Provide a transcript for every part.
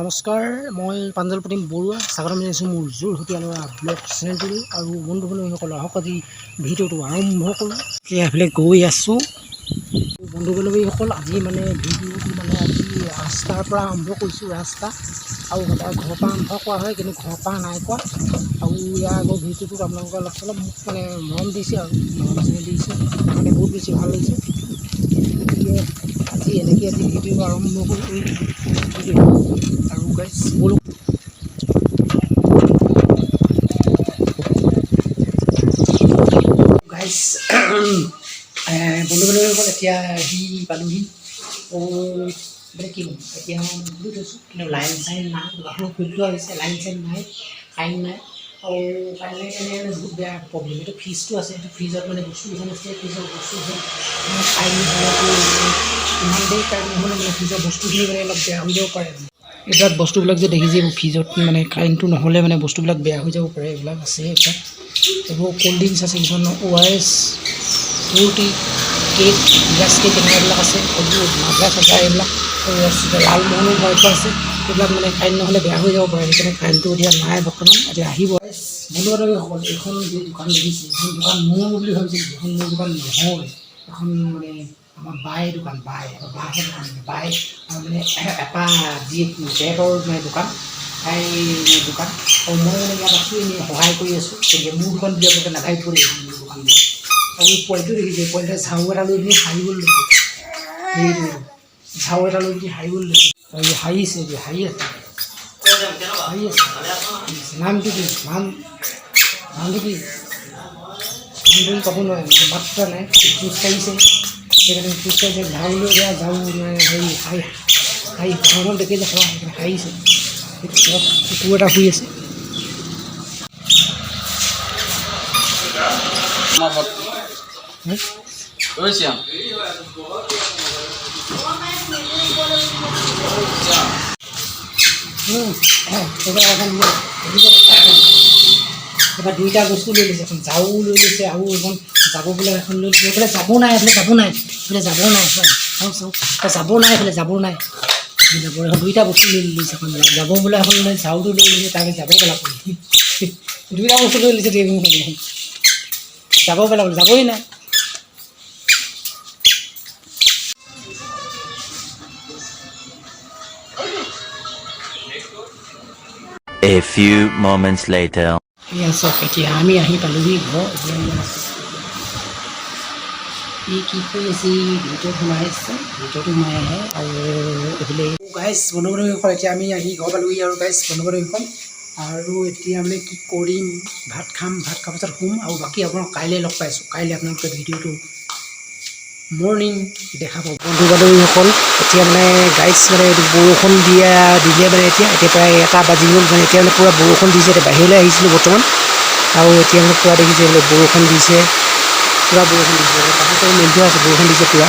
নমস্কাৰ, মই প্ৰাঞ্জল প্ৰতিম বৰুৱা স্বাগতম জনাইছোঁ মোৰ যোৰহতীয়া ল'ৰা ব্লগ চেনেলটোলৈ আৰু বন্ধু বান্ধৱীসকল আহক, আজি ভিডিঅ'টো আৰম্ভ কৰোঁ। এইফালে গৈ আছোঁ। বন্ধু বান্ধৱীসকল, আজি মানে ভিডিঅ'টো মানে আজি ৰাস্তাৰ পৰা আৰম্ভ কৰিছোঁ ৰাস্তা। আৰু মানে ঘৰৰ পৰা আৰম্ভ কৰা হয়, কিন্তু ঘৰৰ পৰা নাই কৰা। আৰু ইয়াৰ আগৰ ভিডিঅ'টোত আপোনালোকে অলপ চলপ মোক মানে মৰম দিছে আৰু মৰম চেনেহ দিছে। মানে বহুত বেছি ভালো লাগিছে। এনেকৈ আজি ভিডিঅ' আৰম্ভ কৰোঁ আৰু গাইছ ব'লো। গাইছ বন্ধু বান্ধৱীসকল এতিয়া আহি পালোহি। মানে কি এতিয়া খুলি থৈছোঁ। কিন্তু লাইন চাইন নাই খুলি থোৱা হৈছে লাইন চাইন নাই কাৰেণ্ট নাই। আৰু নাই কাৰণে মানে বহুত বেয়া প্ৰব্লেম এইটো ফ্ৰিজটো আছে সেইটো ফ্ৰিজত মানে বস্তু কিছুমান আছে ফ্ৰিজৰ বস্তু কাৰেণ্ট ইমান দেৰি কাৰেণ্ট নহ'লে মানে ফ্ৰিজৰ বস্তুখিনি মানে অলপ বেয়া হৈ যাব পাৰে। মানে এইবিলাক বস্তুবিলাক যে দেখিছে ফ্ৰিজত মানে কাৰেণ্টটো নহ'লে মানে বস্তুবিলাক বেয়া হৈ যাব পাৰে, এইবিলাক আছে এইবিলাক এইবোৰ ক'ল্ড ড্ৰিংকছ আছে কিছুমান O' R S Frooti cake গেছ কেক এনেকুৱাবিলাক আছে। মাজা চাজা এইবিলাক। লালমোহনো থোৱা আছে। এইবিলাক মানে কাৰেণ্ট নহ'লে বেয়া হৈ যাব পাৰে। সেইকাৰণে কাৰেণ্টটো এতিয়া নাই, বৰ্তমান এতিয়া আহিব। বান্ধৱীসকল এইখন যি দোকান দেখিছে, এইখন দোকান মোৰ বুলি ভাবিছিল এইখন মোৰ দোকান নহয়। এখন মানে আমাৰ বাই দোকান, বাই বাহঁতৰ দোকান বাই মানে এটা যি বেগৰ মানে দোকান তাই মানে দোকান। আৰু মই মানে ইয়াত আছোঁ, এনেই সহায় কৰি আছোঁ। গতিকে মোৰ দোকান বুলি আপোনালোকে লাগিব মোৰ দোকান আৰু পোৱালিটো দেখিছে পোৱালিটোৱে ঝাৰু এটা লৈ পিনি হাৰিবলৈ লৈছে সেইটো ঝাৰু এটা লৈ পিনি হাৰিবলৈ লৈছে আৰু ই হাৰিছে এতিয়া হাৰি আছে। হাৰি আছে। নামটো কি নাম নামটো কি নামটো ক'ব নোৱাৰে মাত ফুটা নাই খোজ কাঢ়িছে সেইকাৰণে খোজ কাঢ়িছে ঝাৰু লৈ দিয়া ঝাৰু মানে হেৰি হাৰি হাৰি ঘৰত দেখিলে খোৱা লৈ- দুইটা বস্তু লৈ লৈছে, এখন ঝাৰু লৈ লৈছে আৰু এখন যাব বোলে, এখন লৈ লৈছে। এইফালে যাব নাই, এইফালে যাব নাই, এইফালে যাব নাই, চাওঁ চাওঁ যাব নাই, এইফালে যাব নাই। যাব এখন দুইটা বস্তু লৈ লৈছে, এখন যাব বোলে, এখন লৈ ঝাৰুটো লৈ লৈছে তাৰপিছত যাব পেলাব দুইটা বস্তু লৈ লৈছে যাব পেলাব যাবই নাই। A few moments later. এয়া চাওক এতিয়া আমি আহি আহে আৰু গাইজ বন্ধু পালোহি আৰু এতিয়া মানে কি কৰিম ভাত খাম ভাত খোৱাৰ পাছত শুম আৰু বাকী আপোনাক কাইলৈ লগ পাইছোঁ কাইলৈ আপোনালোকে ভিডিঅ'টো মৰ্ণিং দেখা পাব। বন্ধু বান্ধৱীসকল, এতিয়া মানে গাইডছ মানে বৰষুণ দিয়া দিলে মানে এতিয়া এতিয়া প্ৰায় এটা বাজি গ'ল মানে এতিয়া মানে পূৰা বৰষুণ দিছে, এতিয়া বাহিৰলৈ আহিছিলোঁ বৰ্তমান। আৰু এতিয়া মানে পূৰা দেখিছে বোলে বৰষুণ দিছে, পূৰা বৰষুণ দিছে কাপোৰ চাপোৰ মেলি থোৱা আছে, বৰষুণ দিছে পূৰা।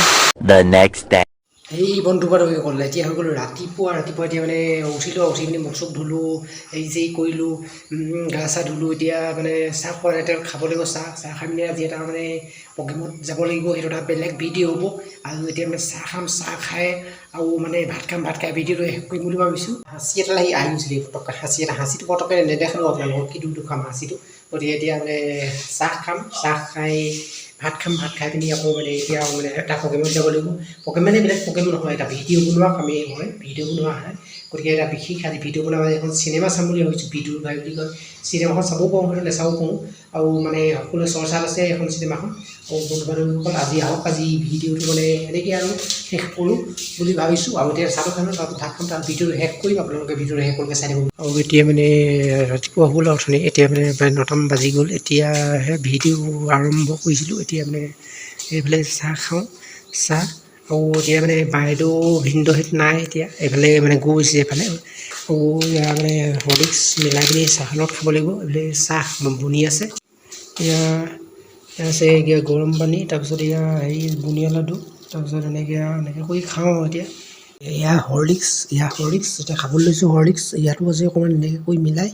এই বন্ধু বান্ধৱীসকল এতিয়া হৈ গ'ল ৰাতিপুৱা ৰাতিপুৱা এতিয়া মানে উঠিলোঁ, উঠি পিনি মুখ চুখ ধুলোঁ, এই যে কৰিলোঁ গা চা ধুলোঁ, এতিয়া মানে চাহ খোৱা নাই, এতিয়া খাব লাগিব চাহ চাহ খাই পিনি আজি এটা মানে প্ৰগ্ৰেমত যাব লাগিব, সেইটো এটা বেলেগ ভিডিঅ' হ'ব। আৰু এতিয়া মানে চাহ খাম, চাহ খাই আৰু মানে ভাত খাম, ভাত খাই ভিডিঅ'টো শেষ কৰিম বুলি ভাবিছোঁ। হাঁচি এটা আহি আহি গৈছিলে পটককৈ হাঁচি এটা, হাঁচিটো পটককৈ নেদেখালোঁ আপোনালোকক কি দুখ খাম হাঁচিটো। গতিকে এতিয়া মানে চাহ খাম, চাহ খাই ভাত খাম, ভাত খাই পিনি আকৌ মানে এতিয়া মানে এটা প্ৰগ্ৰেমত যাব লাগিব। প্ৰগ্ৰেম মানে বেলেগ প্ৰগ্ৰেম নহয়, এটা ভিডিঅ' বনোৱা কামেই হয় ভিডিঅ' বনোৱা হয়। গতিকে এটা বিশেষ আজি ভিডিঅ' মানে এখন চিনেমা চাম বুলি ভাবিছোঁ বিদুৰ ভাই বুলি কয়। চিনেমাখন চাবও পাৰোঁ হয়তো নাচাবও পাৰোঁ। আৰু মানে সকলোৱে চৰ্চাত আছে এখন চিনেমাখন। আৰু বন্ধু বান্ধৱীসকল আজি আহক, আজি ভিডিঅ'টো মানে এনেকৈ আৰু শেষ কৰোঁ বুলি ভাবিছোঁ। আৰু এতিয়া খাম তাত ভাত তাত ভিডিঅ'টো শেষ কৰিম, আপোনালোকে ভিডিঅ'টো শেষ কৰিকে চাই থাকিব। আৰু এতিয়া মানে ৰাতিপুৱা হ'ল অথনি এতিয়া মানে নটামান বাজি গ'ল। এতিয়াহে ভিডিঅ' আৰম্ভ কৰিছিলোঁ। এতিয়া মানে এইফালে চাহ খাওঁ, চাহ। আৰু এতিয়া মানে বাইদেউ ভিনদেউহেঁত নাই এতিয়া, এইফালে মানে গৈছে এইফালে। আৰু মানে হৰ্লিক্স মিলাই পিনি চাহৰ লগত খাব লাগিব। এইফালে চাহ বনি আছে। এয়া আছে এতিয়া গৰম পানী তাৰপিছত এয়া হেৰি বুনিয়া লাডু তাৰপিছত এনেকৈ এনেকৈ কৰি খাওঁ আৰু এতিয়া। এয়া হৰ্লিক্স এয়া হৰ্লিক্স এতিয়া খাবলৈ লৈছোঁ হৰ্লিক্স ইয়াতো আছে অকণমান এনেকৈ কৰি মিলাই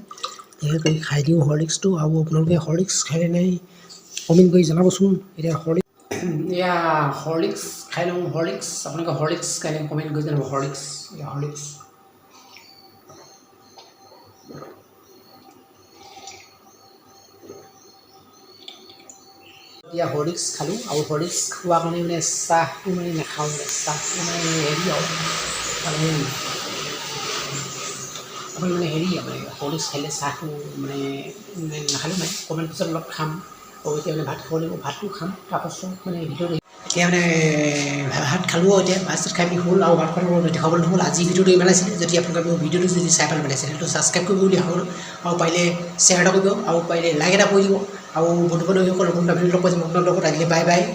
এনেকৈ কৰি খাই দিওঁ হৰ্লিক্সটো। আৰু আপোনালোকে হৰ্লিক্স খাই নাই কমেণ্ট কৰি জনাবচোন এতিয়া হৰ্লিক্স এয়া হৰ্লিক্স খাই লওঁ হৰ্লিক্স আপোনালোকে হৰ্লিক্স খাই কমেণ্ট কৰি জনাব হৰ্লিক্স এয়া হৰ্লিক্স। এতিয়া হৰ্লিক্স খালোঁ আৰু হৰ্লিক্স খোৱাৰ কাৰণে মানে চাহটো মানে নাখাওঁ মানে চাহটো মানে হেৰি আৰু মানে আপুনি মানে হেৰি মানে হৰ্লিক্স খালে চাহটো মানে মানে নাখালেও মানে অকণমান পিছত অলপ খাম আৰু এতিয়া মানে ভাত খাব লাগিব ভাতটো খাম তাৰপাছত মানে ভিডিঅ'টো এতিয়া মানে ভাত খালোঁ আৰু এতিয়া ভাত চাত খাই পিনি হ'ল আৰু ভাত খোৱাৰ দেখাবলৈ নহ'ল আজি ভিডিঅ'টো ইমান আছিলে যদি আপোনালোকে ভিডিঅ'টো যদি চাই পেলাই মানে চেনেলটো ছাবস্ক্ৰাইব কৰিব বুলি ভাবোঁ আৰু পাৰিলে শ্বেয়াৰ এটা কৰিব আৰু পাৰিলে লাইক এটা কৰি দিব আৰু বন্ধু বান্ধৱীসকল নতুন এটা ভিডিঅ' লগ পাইছোঁ নতুন